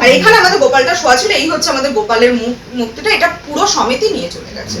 আর এখানে আমাদের গোপালটা শোয়া ছিল এই হচ্ছে আমাদের গোপালের মুখ মুক্তিটা এটা পুরো সমিতি নিয়ে চলে গেছে।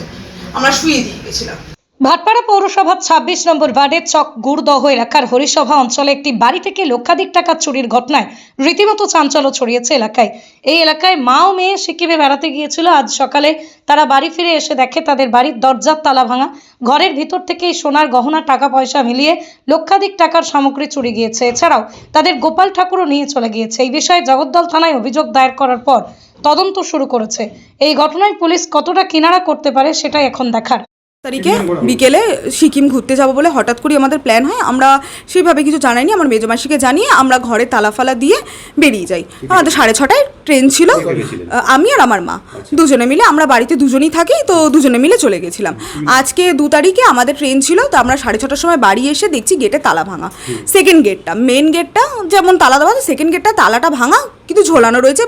আমরা শুয়ে দিয়ে গেছিলাম। ভাটপাড়া পৌরসভার ছাব্বিশ নম্বর ওয়ার্ডের চক গুড়দহ এলাকার হরিসভা অঞ্চলে একটি বাড়ি থেকে লক্ষাধিক টাকা চুরির ঘটনায় রীতিমতো চাঞ্চল্য ছড়িয়েছে এলাকায়। এই এলাকায় মা ও মেয়ে সিকিমে বেড়াতে গিয়েছিল। আজ সকালে তারা বাড়ি ফিরে এসে দেখে তাদের বাড়ির দরজার তালা ভাঙা। ঘরের ভিতর থেকেই সোনার গহনা টাকা পয়সা মিলিয়ে লক্ষাধিক টাকার সামগ্রী চুরি গিয়েছে। এছাড়াও তাদের গোপাল ঠাকুরও নিয়ে চলে গিয়েছে। এই বিষয়ে জগদ্দল থানায় অভিযোগ দায়ের করার পর তদন্ত শুরু করেছে। এই ঘটনায় পুলিশ কতটা কিনারা করতে পারে সেটাই এখন দেখার। তারিখে বিকেলে সিকিম ঘুরতে যাব বলে হঠাৎ করে আমাদের প্ল্যান হয়। আমরা সেইভাবে কিছু জানাইনি আমার মেজমাসিকে জানিয়ে আমরা ঘরে তালাফালা দিয়ে বেরিয়ে যাই। আমাদের সাড়ে ছটায় ট্রেন ছিল। আমি আর আমার মা। দুজনে মিলে আমরা বাড়িতে দুজনেই থাকি তো দুজনে মিলে চলে গেছিলাম। আজকে দু তারিখে আমাদের ট্রেন ছিল তো আমরা সাড়ে ছটার সময় বাড়ি এসে দেখছি গেটে তালা ভাঙা। সেকেন্ড গেটটা মেন গেটটা যেমন তালা দেওয়া সেকেন্ড গেটটা তালাটা ভাঙা কিন্তু ঝোলানো রয়েছে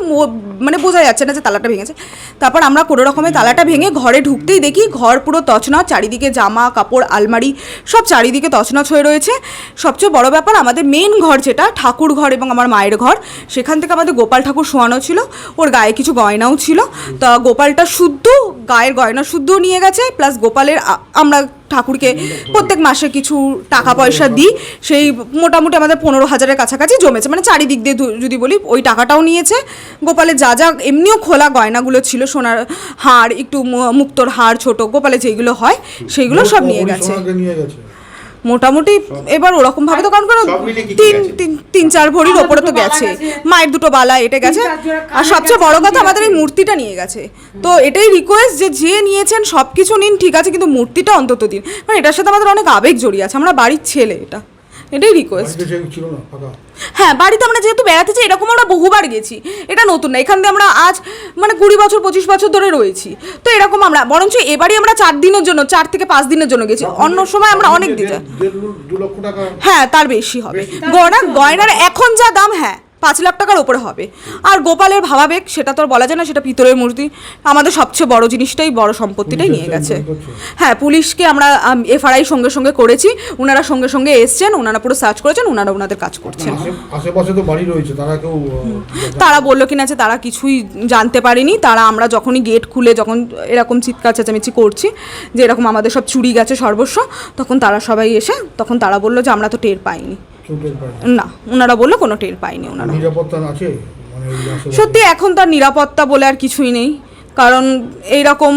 মানে বোঝা যাচ্ছে না যে তালাটা ভেঙেছে। তারপর আমরা কোনো রকমের তালাটা ভেঙে ঘরে ঢুকতেই দেখি ঘর পুরো তছনছ, চারিদিকে জামা, কাপড়, আলমারি সব চারিদিকে তছনছ হয়ে রয়েছে। সবচেয়ে বড় ব্যাপার আমাদের মেন ঘর যেটা, ঠাকুর ঘর এবং আমার মায়ের ঘর। সেখান থেকে আমাদের গোপাল ঠাকুর শোয়ানো ছিল, ওর গায়ে কিছু গয়নাও ছিল। তা গোপালটা শুদ্ধ, গায়ের গয়না শুদ্ধও নিয়ে গেছে প্লাস গোপালের আমরা ঠাকুরকে প্রত্যেক মাসে কিছু টাকা পয়সা দিই। সেই মোটামুটি আমাদের পনেরো হাজারের কাছাকাছি জমেছে। মানে চারিদিক দিয়ে যদি বলি ওই টাকাটাও নিয়েছে। গোপালের যা যা এমনিও খোলা গয়নাগুলো ছিল সোনার হাড় একটু মুক্তর হাড় ছোট গোপালে যেগুলো হয় সেইগুলো সব নিয়ে গেছে? মোটামুটি এবার ওরকম ভাবে তো কারণ কোনো সব মিলিয়ে কি কি তিন তিন তিন চার ভরির ওপরে তো গেছে। মায়ের দুটো বালা এটা গেছে। আর সবচেয়ে বড় কথা আমাদের এই মূর্তিটা নিয়ে গেছে। তো এটাই রিকোয়েস্ট যে যে নিয়েছেন সব কিছু নিন ঠিক আছে কিন্তু মূর্তিটা অন্তত দিন। মানে এটার সাথে আমাদের অনেক আবেগ জড়িয়ে আছে আমরা বাড়ির ছেলে এটা। এটাই রিকোয়েস্ট ছিল না ফাঁকা। হ্যাঁ বাড়িতে আমরা যেহেতু বেড়াতে চাই এরকম আমরা বহুবার গেছি। এটা নতুন না এখান দিয়ে আমরা আজ মানে কুড়ি বছর পঁচিশ বছর ধরে রয়েছি। তো এরকম আমরা বরঞ্চ এবারই আমরা চার দিনের জন্য চার থেকে পাঁচ দিনের জন্য গেছি। অন্য সময় আমরা অনেক দিতে হ্যাঁ তার বেশি হবে। গয়না গয়নার এখন যা দাম হ্যাঁ। পাঁচ লাখ টাকার ওপরে হবে। আর গোপালের ভাবাবেগ সেটা তো আর বলা যায় না সেটা পিতলের মূর্তি। আমাদের সবচেয়ে বড় জিনিসটাই বড় সম্পত্তিটাই নিয়ে গেছে। হ্যাঁ পুলিশকে আমরা এফআরআই সঙ্গে সঙ্গে করেছি। ওনারা সঙ্গে সঙ্গে এসছেন ওনারা পুরো সার্চ করেছেন ওনারা ওনাদের কাজ করছেন। আশেপাশে তো বাড়ি রয়েছে তারা কেউ আহ, তারা বলল কিনা যে তারা কিছুই জানতে পারেনি। তারা আমরা যখনই গেট খুলে যখন এরকম চিৎকার চেঁচামেচি করছি যে এরকম আমাদের সব চুরি গেছে সর্বস্ব তখন তারা সবাই এসে তখন তারা বলল যে আমরা তো টের পাইনি। না। ওনারা বলল কোনো টের পাইনি ওনারা নিরাপত্তা আছে? মানে? সত্যি এখন তার নিরাপত্তা বলে আর কিছুই নেই। কারণ এইরকম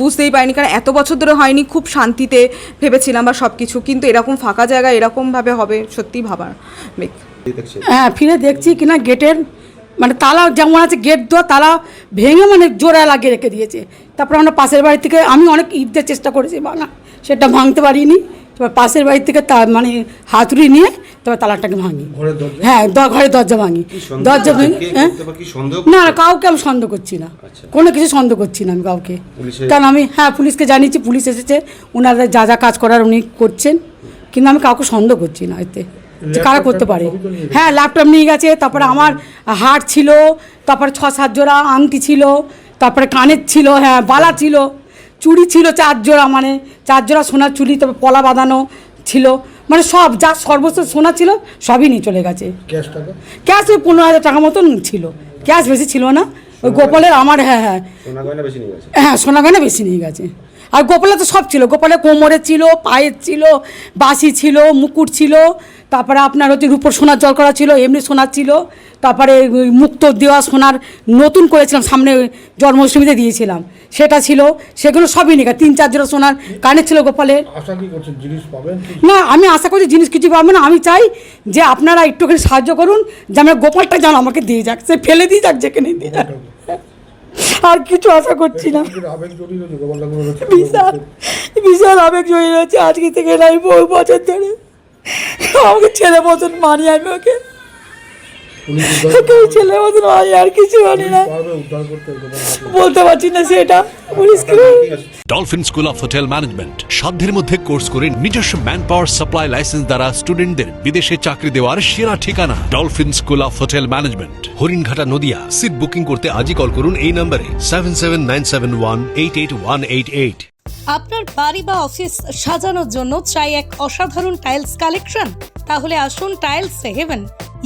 বুঝতেই পারিনি কারণ এত বছর ধরে হয়নি খুব শান্তিতে ভেবেছিলাম বা সব কিছু কিন্তু এরকম ফাঁকা জায়গায় এরকমভাবে হবে সত্যিই ভাবার হ্যাঁ ফিরে দেখছি কিনা গেটের মানে তালা যেমন আছে গেট দেওয়া তালা ভেঙে মানে জোড়া লাগিয়ে রেখে দিয়েছে। তারপর আমরা পাশের বাড়ি থেকে আমি অনেক ঈদের চেষ্টা করেছি ভাঙা সেটা ভাঙতে পারিনি। তারপর পাশের বাড়ি থেকে তা মানে হাতুড়ি নিয়ে তারপর তালাটাকে ভাঙি। হ্যাঁ ঘরের দরজা ভাঙি। দরজা ভাঙি হ্যাঁ? না না কাউকে আমি সন্দেহ করছি না। কোনো কিছু সন্দেহ করছি না আমি কাউকে। কারণ আমি হ্যাঁ পুলিশকে জানিয়েছি পুলিশ এসেছে। ওনারা যা যা কাজ করার উনি করছেন। কিন্তু আমি কাউকে সন্দেহ করছি না এতে। যে কারা করতে পারে। হ্যাঁ ল্যাপটপ নিয়ে গেছে। তারপরে আমার হার ছিল তারপরে ছ সাত জোড়া আংটি ছিল তারপরে কানের ছিল হ্যাঁ বালা ছিল। চুড়ি ছিল চার জোড়া মানে চার জোড়া সোনার চুড়ি তবে পলা বাঁধানো ছিল। মানে সব যা সর্বস্ব সোনা ছিল সবই নিয়ে চলে গেছে। ক্যাশ ওই পনেরো হাজার টাকা মতন ছিল। ক্যাশ বেশি ছিল না। ওই গোপালের আমার হ্যাঁ হ্যাঁ। হ্যাঁ সোনা গয়না বেশি নিয়ে গেছে। আর গোপালে তো সব ছিল। গোপালে কোমরের ছিল পায়ের ছিল বাসি ছিল মুকুট ছিল তারপরে আপনার হচ্ছে রূপোর সোনার জল করা ছিল এমনি সোনার ছিল। তারপরে মুক্ত দেওয়া সোনার নতুন করেছিলাম সামনে জন্মাষ্টমীতে দিয়েছিলাম। সেটা ছিল সেগুলো সবই গেছে তিন চার জোড়া সোনার কানের ছিল গোপালের। পাবেন? না আমি আশা করছি জিনিস কিছু পাবো না আমি চাই যে আপনারা একটুখানি সাহায্য করুন যে আমরা গোপালটা যেন আমাকে দিয়ে যাক সে ফেলে দিয়ে যাক যেখানে দিয়ে যাক। আর কিছু আশা করছি না। বিশাল বিশাল আবেগ জড়িয়ে রয়েছে আজকে থেকে নাই বহু বছর ধরে। আমাকে ছেলে মতন মানি আমি ওকে। ওকে ওই ছেলে মতন মানি আর কিছু মানি না। বলতে পারছি না সেটা। Dolphin school of hotel management সাধ্যের মধ্যে কোর্স করে নিজস্ব ম্যান পাওয়ার সাপ্লাই লাইসেন্স দ্বারা স্টুডেন্টদের বিদেশে চাকরি দেওয়ার সেরা ঠিকানা। Dolphin school of hotel management Haringhata Nadia. Seat booking করতে আজই কল করুন এই নম্বরে seven seven nine seven one eight eight one eight eight আপনার বাড়ি বা অফিস সাজানোর জন্য চাই এক অসাধারণ টাইলস কালেকশন তাহলে আসুন tiles heaven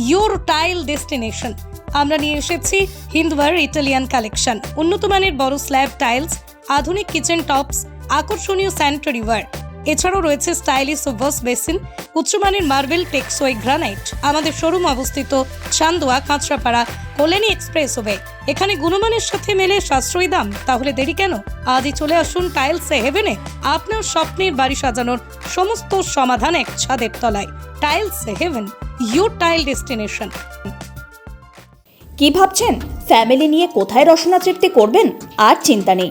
your tile destination আমরা নিয়ে এসেছি হিন্দওয়ার ইটালিয়ান কালেকশন উন্নত মানের বড় স্ল্যাব টাইলস আধুনিক কিচেন টপস আকর্ষণীয় স্যানিটারি ওয়্যার এছাড়াও রয়েছে স্টাইলিশ ওয়াশ বেসিন, উচ্চমানের মার্বেল টেক্সোই গ্রানাইট। আমাদের শোরুম অবস্থিত চান্দোয়া, কাঁচরাপাড়া, কল্যাণী এক্সপ্রেস ওয়ে। এখানে গুণমানের সাথে মেলে সাশ্রয়ী দাম। তাহলে দেরি কেন? আজই চলে আসুন টাইলসে হেভেনে। আপনার স্বপ্নের বাড়ি সাজানোর সমস্ত সমাধান এক ছাদের তলায়। Tiles heaven your tile destination কি ভাবছেন? ফ্যামিলি নিয়ে কোথায় রসনা তৃপ্তি করবেন? আর চিন্তা নেই।